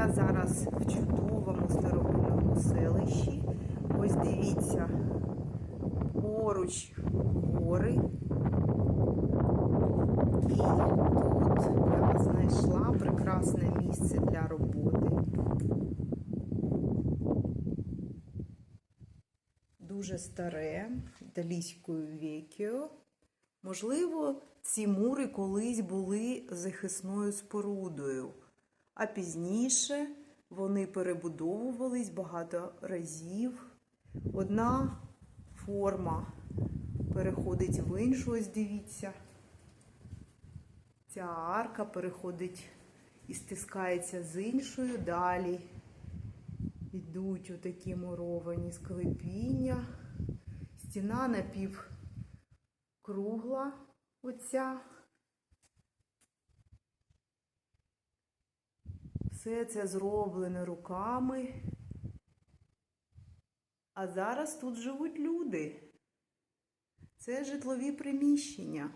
Я зараз в чудовому старовинному селищі. Ось дивіться, поруч гори. І тут я знайшла прекрасне місце для роботи. Дуже старе, італійською векіо. Можливо, ці мури колись були захисною спорудою, а пізніше вони перебудовувались багато разів. Одна форма переходить в іншу, ось дивіться. Ця арка переходить і стискається з іншою далі. Йдуть отакі муровані склепіння. Стіна напів кругла оця. Все це зроблене руками. А зараз тут живуть люди. Це житлові приміщення.